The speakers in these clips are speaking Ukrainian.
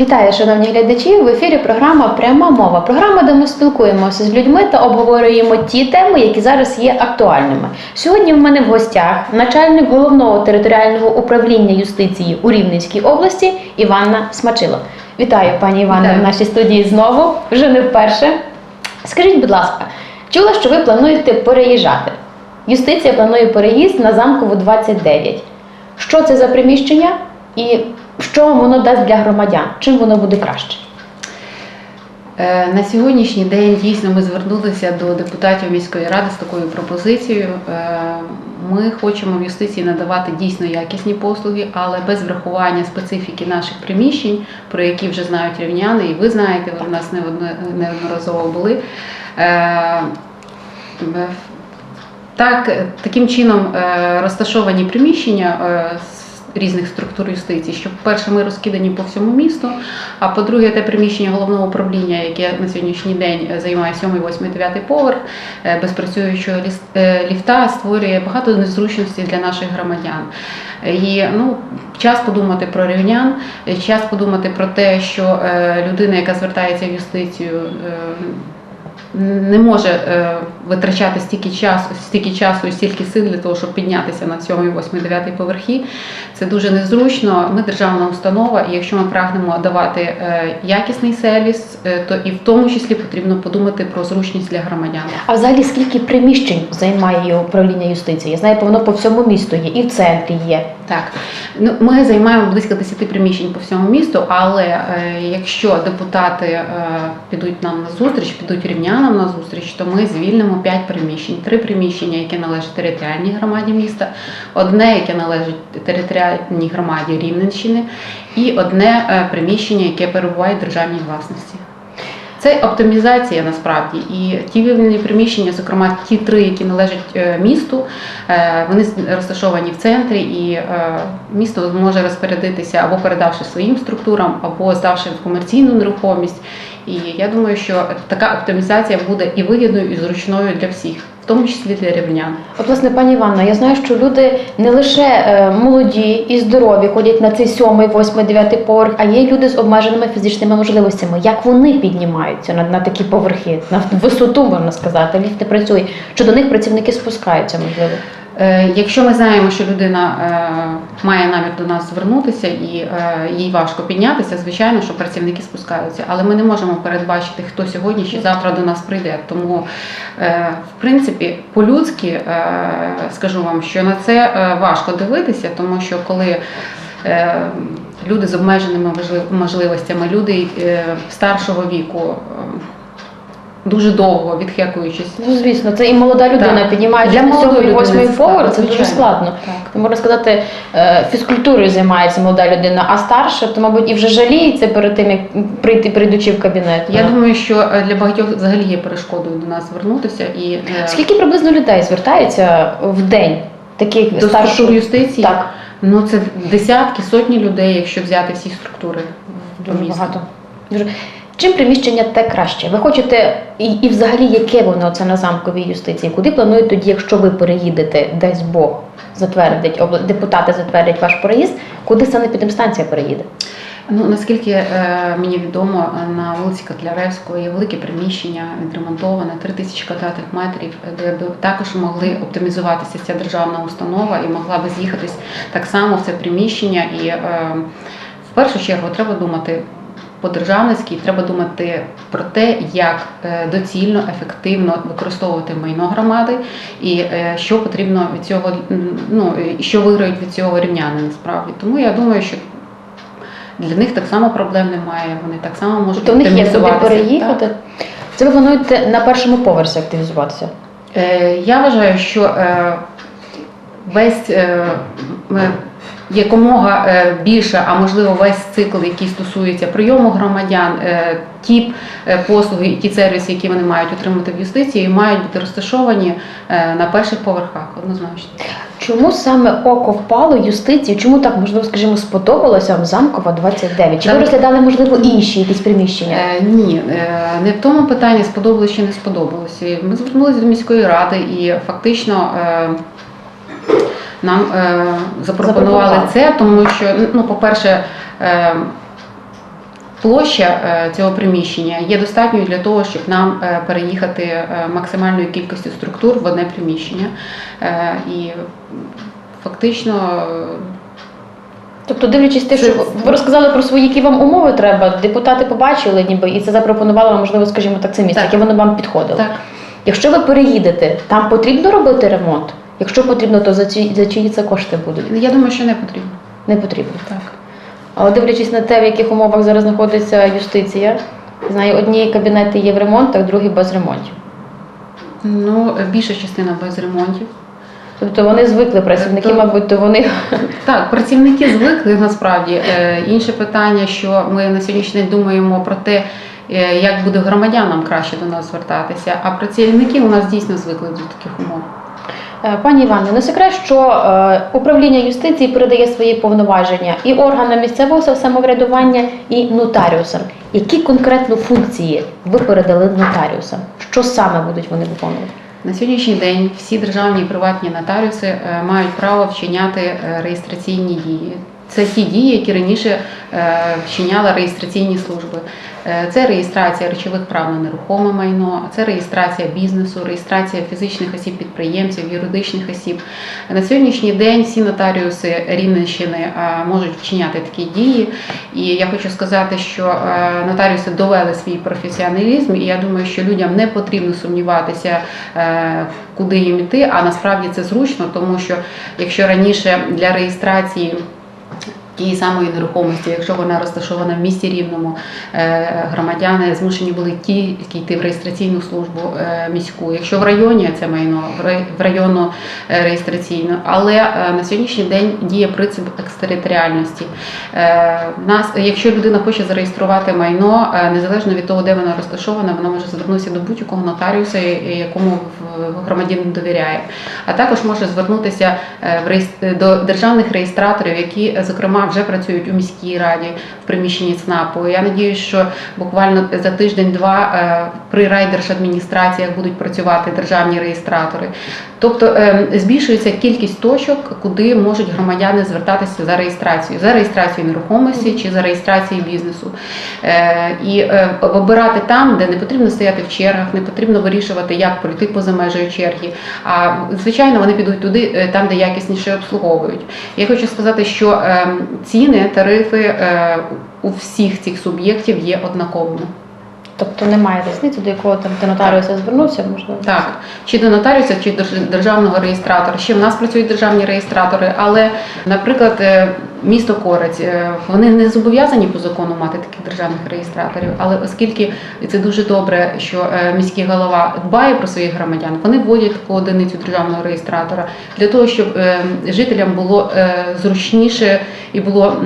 Вітаю, шановні глядачі! В ефірі програма Пряма мова. Програма, де ми спілкуємося з людьми та обговорюємо ті теми, які зараз є актуальними. Сьогодні в мене в гостях начальник головного територіального управління юстиції у Рівненській області Іванна Смачило. Вітаю, пані Іванна, в нашій студії знову, вже не вперше. Скажіть, будь ласка, чула, що ви плануєте переїжджати? Юстиція планує переїзд на замкову 29. Що це за приміщення і що воно дасть для громадян? Чим воно буде краще? Е, На сьогоднішній день дійсно ми звернулися до депутатів міської ради з такою пропозицією. Е, Ми хочемо в юстиції надавати дійсно якісні послуги, але без врахування специфіки наших приміщень, про які вже знають рівняни, і ви знаєте, ви в нас неодноразово були. Е, Так, таким чином розташовані приміщення різних структур юстиції, що, по-перше, ми розкидані по всьому місту, а по-друге, те приміщення головного управління, яке на сьогоднішній день е, займає 7, 8, 9 поверх е, без працюючого е, ліфта, створює багато незручностей для наших громадян. І ну, час подумати про рівнян, час подумати про те, що людина, яка звертається в юстицію, не може е, витрачати стільки часу, стільки часу і стільки сил для того, щоб піднятися на 7, 8, 9 поверхи. Це дуже незручно. Ми державна установа, і якщо ми прагнемо давати е, якісний сервіс, е, то і в тому числі потрібно подумати про зручність для громадян. А взагалі скільки приміщень займає управління юстиції? Я знаю, воно по всьому місту є, і в центрі є. Так, ну ми займаємо близько 10 приміщень по всьому місту, але е, якщо депутати е, підуть нам на зустріч, підуть рівнянам на зустріч, то ми звільнимо 5 приміщень. Три приміщення, які належать територіальній громаді міста, одне, яке належить територіальній громаді Рівненщини, і одне е, приміщення, яке перебуває в державній власності. Це оптимізація насправді. І ті вільні приміщення, зокрема ті три, які належать е, місту, е, вони розташовані в центрі, і е, місто зможе розпорядитися або передавши своїм структурам, або здавши в комерційну нерухомість. І я думаю, що така оптимізація буде і вигідною, і зручною для всіх, тому числі для рівнян. От, власне, пані Іванна, я знаю, що люди не лише е, молоді і здорові ходять на цей сьомий, восьмий, дев'ятий поверх, а є люди з обмеженими фізичними можливостями. Як вони піднімаються на, на такі поверхи, на висоту, можна сказати, ліфт працює. Чи до них працівники спускаються, можливо? Е, Якщо ми знаємо, що людина е, має намір до нас звернутися і е, їй важко піднятися, звичайно, що працівники спускаються, але ми не можемо передбачити, хто сьогодні чи завтра до нас прийде. Тому, в принципі, по-людськи скажу вам, що на це важко дивитися, тому що коли люди з обмеженими можливостями, люди старшого віку. Дуже довго відхекуючись Ну, звісно, це і молода людина Так. піднімається на молодої сьомий, восьмий це поверх, це дуже складно. Так. Можна сказати, е, фізкультурою займається молода людина, а старша, то, мабуть, і вже жаліється перед тим, як прийти, прийдучи в кабінет. Я думаю, що е, для багатьох взагалі є перешкодою до нас звернутися і е, Скільки приблизно людей звертається в день таких до старших? юстиції. Так, Ну це десятки, сотні людей, якщо взяти всі структури дуже багато. Дуже. Чим приміщення те краще? Ви хочете, і, і взагалі яке воно це на замковій юстиції? Куди плануєте тоді, якщо ви переїдете, десь Бог затвердить, депутати затвердять ваш переїзд, куди санепідемстанція переїде? Ну наскільки е, мені відомо, на вулиці Котляревського є велике приміщення, відремонтоване, 3 тисячі квадратних метрів, де б також могли оптимізуватися ця державна установа і могла би з'їхатись так само в це приміщення. І е, в першу чергу треба думати. По-державницьки треба думати про те, як е, доцільно, ефективно використовувати майно громади, і е, що потрібно від цього, ну що виграють від цього рівняни насправді. Тому я думаю, що для них так само проблем немає. Вони так само можуть Тобто в них є куди переїхати. Це ви плануєте на першому поверсі активізуватися? Е, Я вважаю, що е, весь е, якомога е, більше, а можливо весь цикл, який стосується прийому громадян, е, ті е, послуги і ті сервіси, які вони мають отримати в юстиції, мають бути розташовані на перших поверхах однозначно. Чому саме око впало юстиції? Чому так можливо, скажімо, сподобалося вам замкова 29? Чи ви розглядали можливо інші якісь приміщення? Е, ні, е, не в тому питанні сподобалось чи не сподобалось. І Ми звернулися до міської ради і фактично. е, Нам е, запропонували це, тому що, ну, по-перше, е, площа е, цього приміщення є достатньою для того, щоб нам е, переїхати е, максимальною кількістю структур в одне приміщення. Е, І фактично Тобто, дивлячись те, що ви розказали про свої, які вам умови треба, депутати побачили, ніби і це запропонували вам, можливо, скажімо так, це місце, Так. яке воно вам підходило. так. Якщо ви переїдете, там потрібно робити ремонт. Якщо потрібно, то за ці за чиї це кошти будуть? Я думаю, що не потрібно. Не потрібно. Так. Але дивлячись на те, в яких умовах зараз знаходиться юстиція, знаю, одні кабінети є в ремонтах, другі без ремонтів. Ну, більша частина без ремонтів. Тобто вони звикли, працівники, Тобто- мабуть, то вони Так, працівники звикли насправді. Е, Інше питання, що ми на сьогоднішній день думаємо про те, е, як буде громадянам краще до нас звертатися, а працівники у нас дійсно звикли до таких умов. Е, Пані Іване, не секрет, що е, управління юстиції передає свої повноваження і органам місцевого самоврядування, і нотаріусам. Які конкретно функції ви передали нотаріусам? Що саме будуть вони виконувати? На сьогоднішній день всі державні і приватні нотаріуси е, мають право вчиняти реєстраційні дії. Це ті дії, які раніше е, вчиняли реєстраційні служби. Е, Це реєстрація речових прав на нерухоме майно, це реєстрація бізнесу, реєстрація фізичних осіб підприємців, юридичних осіб. На сьогоднішній день всі нотаріуси Рівненщини е, можуть вчиняти такі дії. І я хочу сказати, що нотаріуси довели свій професіоналізм, і я думаю, що людям не потрібно сумніватися, куди їм іти, а насправді це зручно, тому що якщо раніше для реєстрації Thank you. Тієї самої нерухомості, якщо вона розташована в місті рівному, е, громадяни змушені були тільки йти в реєстраційну службу е, міську. Якщо в районі це майно в рай- в районну е, реєстраційну, але на сьогоднішній день діє принцип екстериторіальності. Нас, якщо людина хоче зареєструвати майно, незалежно від того, де вона розташована, вона може звернутися до будь-якого нотаріуса, якому громадянин довіряє. А також може звернутися в до державних реєстраторів, які, зокрема, вже працюють у міській раді в приміщенні ЦНАПу. Я надіюсь, що буквально за тиждень-два е, при райдержадміністраціях будуть працювати державні реєстратори. Тобто е, збільшується кількість точок, куди можуть громадяни звертатися за реєстрацією, за реєстрацією нерухомості чи за реєстрацією бізнесу. Е, І обирати там, де не потрібно стояти в чергах, не потрібно вирішувати, як пройти поза межею черги. А звичайно, вони підуть туди, там, де якісніше обслуговують. Я хочу сказати, що е, ціни, тарифи е, у всіх цих суб'єктів є однаковими. Тобто немає різниці, до якого там до нотаріуса звернувся, можливо. Так, чи до нотаріуса, чи до державного реєстратора. Ще в нас працюють державні реєстратори, але, наприклад, е, місто Корець, е, вони не зобов'язані по закону мати таких державних реєстраторів. Але оскільки це дуже добре, що е, міський голова дбає про своїх громадян, вони вводять таку одиницю державного реєстратора для того, щоб е, жителям було зручніше і було.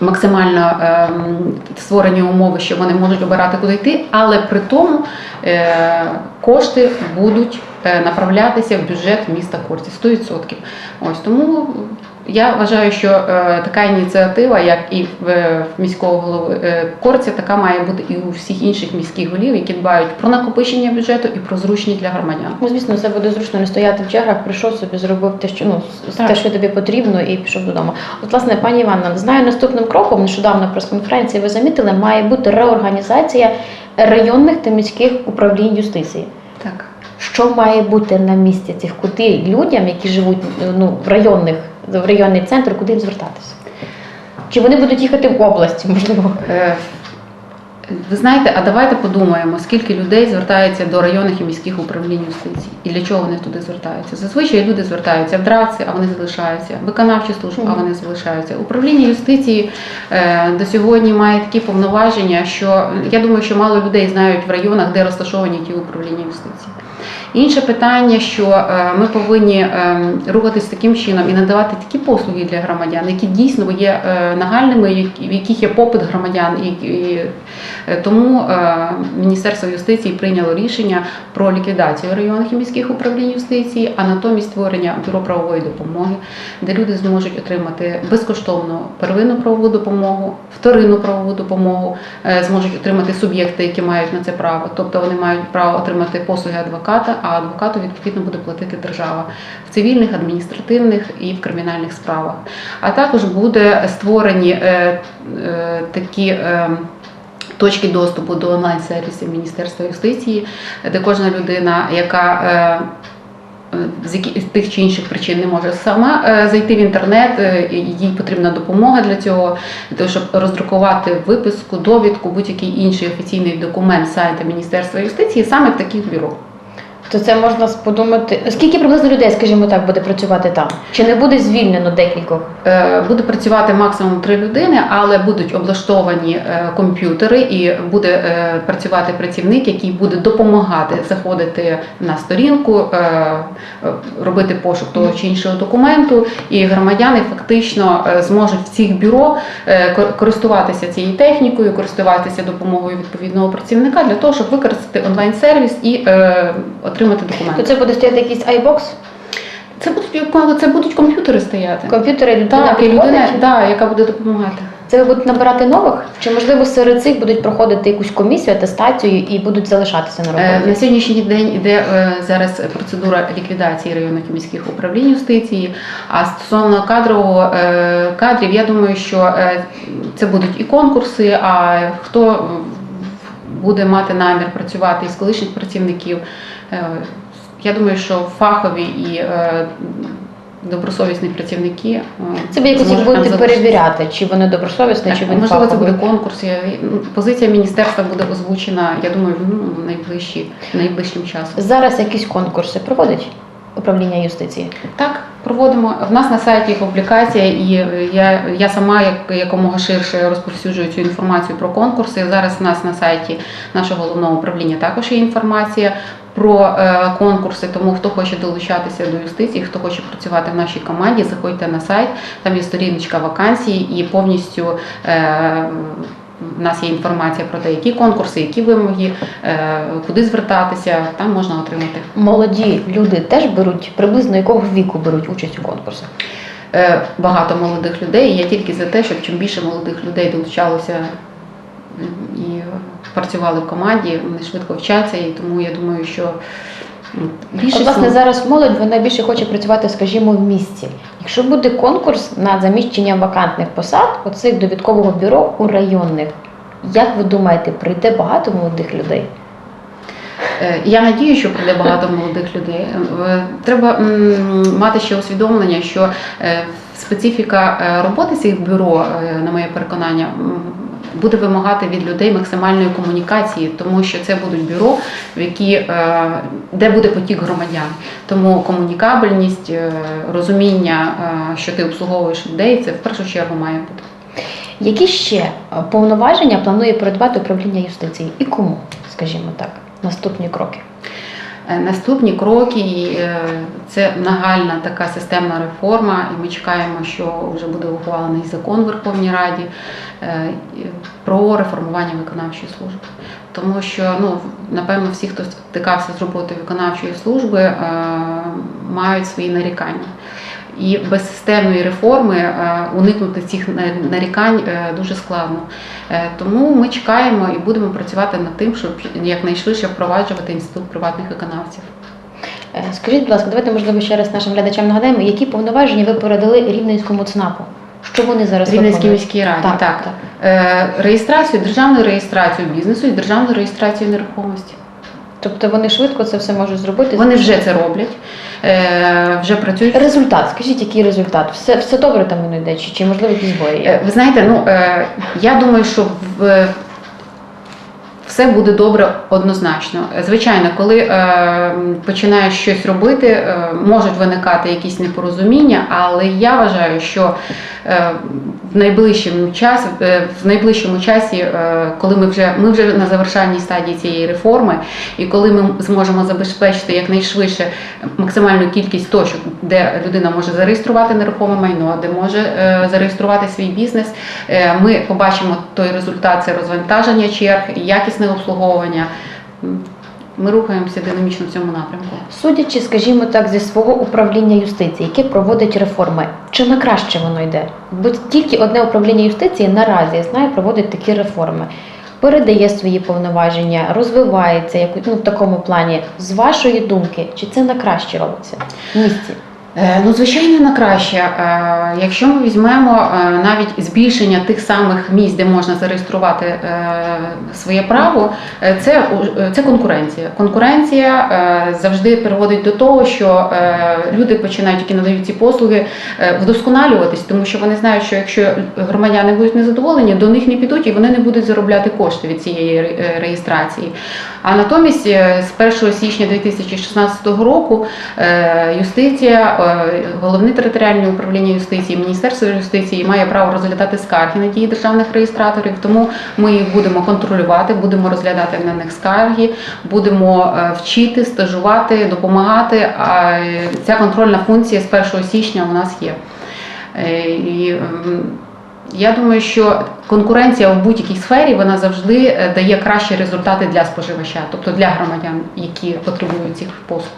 Максимально створені умови, що вони можуть обирати куди йти, але при тому кошти будуть направлятися в бюджет міста Корці 100%. Ось тому я вважаю, що е, така ініціатива, як і в, в міського голови е, Корця, така має бути і у всіх інших міських голів, які дбають про накопичення бюджету і про зручність для громадян. Ну, звісно, це буде зручно не стояти в чергах, прийшов собі, зробив те, що ну Так. те, що тобі потрібно, і пішов додому. От, власне, пані Іванна, знаю, наступним кроком нещодавно прес-конференції ви замітили, має бути реорганізація районних та міських управлінь юстиції. Так. Що має бути на місці цих куди людям, які живуть ну, в районних в районний центр, куди їм звертатися? Чи вони будуть їхати в області, можливо? Е, Ви знаєте, а давайте подумаємо, скільки людей звертається до районних і міських управлінь юстиції і для чого вони туди звертаються. Зазвичай люди звертаються в ДРАЦи, а вони залишаються, в виконавчі служби, а вони залишаються. Управління юстиції е, до сьогодні має такі повноваження, що я думаю, що мало людей знають в районах, де розташовані ті управління юстиції. Інше питання, що е, ми повинні е, рухатись таким чином і надавати такі послуги для громадян, які дійсно є е, нагальними, в яких є попит громадян. І, тому Міністерство юстиції прийняло рішення про ліквідацію районних і міських управлінь юстиції, а натомість створення бюро правової допомоги, де люди зможуть отримати безкоштовну первинну правову допомогу, вторинну правову допомогу, зможуть отримати суб'єкти, які мають на це право. Тобто вони мають право отримати послуги адвоката, а адвокату відповідно буде платити держава в цивільних, адміністративних і в кримінальних справах. А також буде створені е, е, такі. Е, точки доступу до онлайн-сервісів Міністерства юстиції, де кожна людина, яка е, з які- з тих чи інших причин не може сама е, зайти в інтернет, е, їй потрібна допомога для цього, для того, щоб роздрукувати виписку, довідку, будь-який інший офіційний документ сайту Міністерства юстиції, саме в таких бюро. То це можна подумати. Скільки приблизно людей, скажімо так, буде працювати там? Чи не буде звільнено декількох? Е, Буде працювати максимум три людини, але будуть облаштовані е, комп'ютери, і буде е, працювати працівник, який буде допомагати заходити на сторінку, робити пошук того чи іншого документу. І громадяни фактично зможуть в цих бюро користуватися цією технікою, користуватися допомогою відповідного працівника для того, щоб використати онлайн-сервіс і е, отримати То це буде стояти якийсь iBox, Це будуть це будуть комп'ютери стояти. комп'ютери, людина Так, і людина, да, яка буде допомагати. Це ви будете набирати нових? Чи можливо серед цих будуть проходити якусь комісію, атестацію і будуть залишатися на Е, роботі? На сьогоднішній день іде е, зараз процедура ліквідації районних і міських управлінь юстиції. А стосовно кадрового е, кадрів, я думаю, що е, це будуть і конкурси. А хто е, буде мати намір працювати із колишніх працівників, е, я думаю, що фахові і е, добросовісні працівники е, Це ви якось їх будете перевіряти, чи вони добросовісні, чи вони Можливо, це буде конкурс. Позиція міністерства буде озвучена, я думаю, ну, найближчі, найближчим часом. Зараз якісь конкурси проводить управління юстиції. Так, проводимо. В нас на сайті публікація, і е, я, я сама як, якомога ширше розповсюджую цю інформацію про конкурси. Зараз у нас на сайті нашого головного управління також є інформація про е, конкурси. Тому хто хоче долучатися до юстиції, хто хоче працювати в нашій команді, заходьте на сайт. Там є сторіночка вакансії і повністю. Е, в нас є інформація про те, які конкурси, які вимоги, е, куди звертатися, там можна отримати. Молоді люди теж беруть приблизно якого віку беруть участь у конкурсах. Е, багато молодих людей. і Я тільки за те, щоб чим більше молодих людей долучалося і працювали в команді, вони швидко вчаться, і тому я думаю, що більше власне, зараз молодь вона більше хоче працювати, скажімо, в місті. Якщо буде конкурс на заміщення вакантних посад, оцих довідкового бюро у районних, як ви думаєте, прийде багато молодих людей? Е, Я надію, що прийде багато молодих людей. Е, Треба мати ще усвідомлення, що е, специфіка роботи цих бюро, на моє переконання, буде вимагати від людей максимальної комунікації, тому що це будуть бюро, в які, е, де буде потік громадян. Тому комунікабельність, е, розуміння, е, що ти обслуговуєш людей, це в першу чергу має бути. Які ще повноваження планує передбати управління юстиції і кому, скажімо так, наступні кроки? Е, Наступні кроки е, це нагальна така системна реформа, і ми чекаємо, що вже буде ухвалений закон в Верховній Раді е, про реформування виконавчої служби. Тому що ну напевно всі, хто стикався з роботою виконавчої служби, мають свої нарікання. І без системної реформи е, уникнути цих нарікань е, дуже складно. Е, Тому ми чекаємо і будемо працювати над тим, щоб якнайшвидше впроваджувати інститут приватних виконавців. Скажіть, будь ласка, давайте можливо ще раз нашим глядачам нагадаємо, які повноваження ви передали Рівненському ЦНАПу? Що вони зараз Рівненській міській раді. Так, Так, так. Реєстрацію, державну реєстрацію бізнесу і державну реєстрацію нерухомості. Тобто вони швидко це все можуть зробити. Вони вже це роблять, е, вже працюють. результат. Скажіть, який результат? Все, все добре там воно йде, чи, чи можливо якісь збої? Е, Ви знаєте, ну е, я думаю, що в все буде добре однозначно. Звичайно, коли е, починаєш щось робити, е, можуть виникати якісь непорозуміння, але я вважаю, що е, в найближчому часі, е, в найближчому часі, е, коли ми вже ми вже на завершальній стадії цієї реформи, і коли ми зможемо забезпечити якнайшвидше максимальну кількість точок, де людина може зареєструвати нерухоме майно, де може е, зареєструвати свій бізнес, е, ми побачимо той результат це розвантаження черг, якісне обслуговування. Ми рухаємося динамічно в цьому напрямку. Судячи, скажімо так, зі свого управління юстиції, яке проводить реформи, чи на краще воно йде? Бо тільки одне управління юстиції наразі я знаю, проводить такі реформи. Передає свої повноваження, розвивається як ну, в такому плані. З вашої думки, чи це на краще робиться в місті? Е, Ну, звичайно, на краще. Е, Якщо ми візьмемо е, навіть збільшення тих самих місць, де можна зареєструвати своє право, це, це конкуренція. Конкуренція завжди приводить до того, що люди починають, які надають ці послуги, вдосконалюватись, тому що вони знають, що якщо громадяни будуть незадоволені, до них не підуть і вони не будуть заробляти кошти від цієї реєстрації. А натомість з 1 січня 2016 року юстиція, головне територіальне управління юстиції, Міністерство юстиції має право розглядати скарги на дії державних реєстраторів. Тому ми їх будемо контролювати, будемо розглядати на них скарги, будемо е, вчити, стажувати, допомагати. А е, ця контрольна функція з 1 січня у нас є. Е, І я думаю, що конкуренція в будь-якій сфері вона завжди е, дає кращі результати для споживача, тобто для громадян, які потребують цих послуг.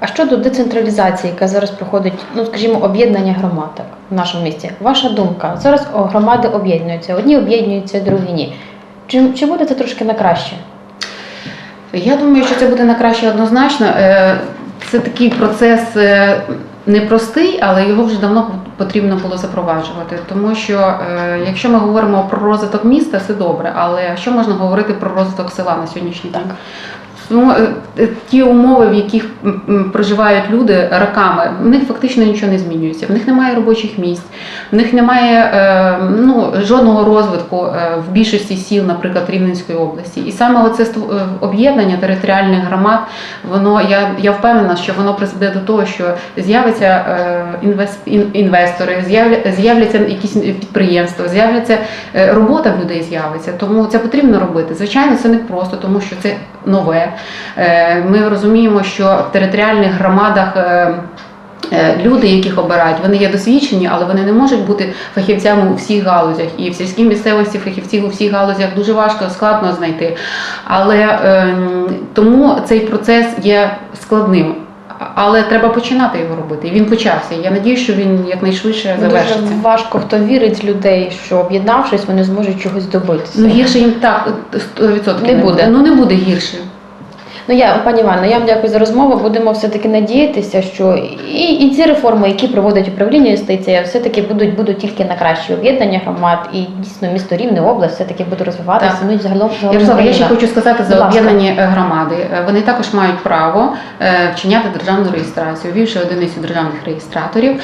А щодо децентралізації, яка зараз проходить, ну скажімо, об'єднання громад так, в нашому місті. Ваша думка? Зараз громади об'єднуються, одні об'єднуються, другі ні. Чи, чи буде це трошки на краще? Я думаю, що це буде на краще однозначно. Е, Це такий процес е, непростий, але його вже давно потрібно було запроваджувати. Тому що е, якщо ми говоримо про розвиток міста, це добре. Але що можна говорити про розвиток села на сьогоднішній день? Ну, е, е, ті умови, в яких проживають люди роками, в них фактично нічого не змінюється. В них немає робочих місць, в них немає е, ну, жодного розвитку в більшості сіл, наприклад, Рівненської області. І саме оце об'єднання територіальних громад, воно я, я впевнена, що воно призведе до того, що інвес- інвестори, з'являться якісь підприємства, з'являться робота в людей з'явиться. Тому це потрібно робити. Звичайно, це не просто, тому що це нове. Е, Ми розуміємо, що в територіальних громадах. е, е, Люди, яких обирають, вони є досвідчені, але вони не можуть бути фахівцями у всіх галузях. І в сільській місцевості фахівців у всіх галузях дуже важко, складно знайти. Але ем, тому цей процес є складним. Але треба починати його робити. І він почався. Я надію, що він якнайшвидше завершиться. Дуже важко, хто вірить людей, що об'єднавшись, вони зможуть чогось добитися. Ну гірше їм так 100% Не буде. Ну не буде гірше. Ну я, пані Івано, я вам дякую за розмову. Будемо все-таки надіятися, що і, і ці реформи, які проводить управління юстиція, все-таки будуть, будуть тільки на краще об'єднання громад, і дійсно місто Рівне, область все-таки буде розвиватися. Так. Ну і загалом Ярослава, я ще хочу сказати за об'єднані е, громади. Е, Вони також мають право е, вчиняти державну реєстрацію, ввівши одиницю державних реєстраторів,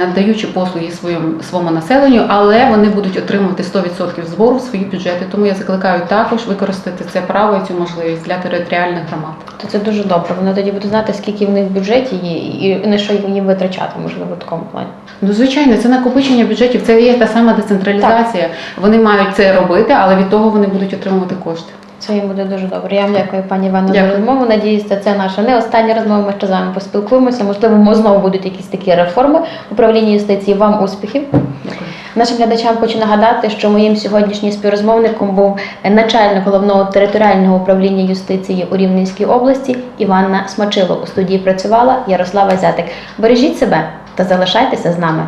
надаючи послуги своєму своєму населенню, але вони будуть отримувати 100% збору в свої бюджети. Тому я закликаю також використати це право і цю можливість для територіальних громад. То це дуже добре. Вони тоді будуть знати, скільки в них в бюджеті є, і на що їм витрачати, можливо, в такому плані. Ну, звичайно, це накопичення бюджетів, це є та сама децентралізація. Вони мають це робити, але від того вони будуть отримувати кошти. Це їм буде дуже добре. Я вам дякую, пані Івано, за розмову. Надіюся, це наша не остання розмова. Ми ще з вами поспілкуємося. Можливо, знову будуть якісь такі реформи управління юстиції. Вам успіхів. Дякую. Нашим глядачам хочу нагадати, що моїм сьогоднішнім співрозмовником був начальник головного територіального управління юстиції у Рівненській області Іванна Смачило. У студії працювала Ярослава Зятик. Бережіть себе та залишайтеся з нами.